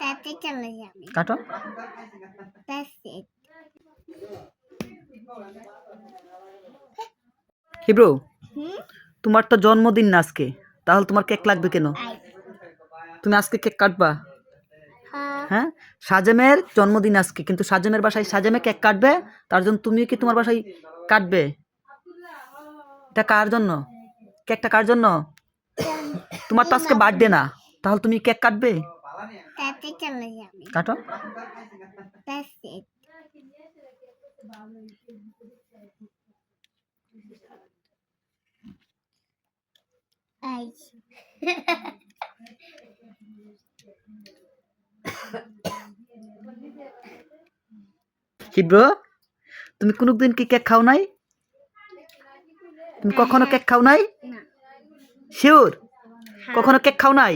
তাতে চলে যাবে। কাটো হিব্রু তোমার তো জন্মদিন না আজকে। তাহলে তোমার কেক লাগবে কেন? তুমি আজকে কেক কাটবা? হ্যাঁ। হ্যাঁ? সাজেমের জন্মদিন আজকে কিন্তু সাজেমের বাসায় সাজেমে কেক কাটবে? তার জন্য তুমিও কি তোমার বাসায় কাটবে? এটা কার জন্য? কেকটা কার জন্য? তোমার তো আজকে বার্থডে না। তাহলে তুমি কেক কাটবে? তাতে চলে যাবে। কাটো. আই হিব্রু তুমি কোনোদিন কি কেক খাও নাই? তুমি কখনো কেক খাও নাই? শিওর? কখনো কেক খাও নাই?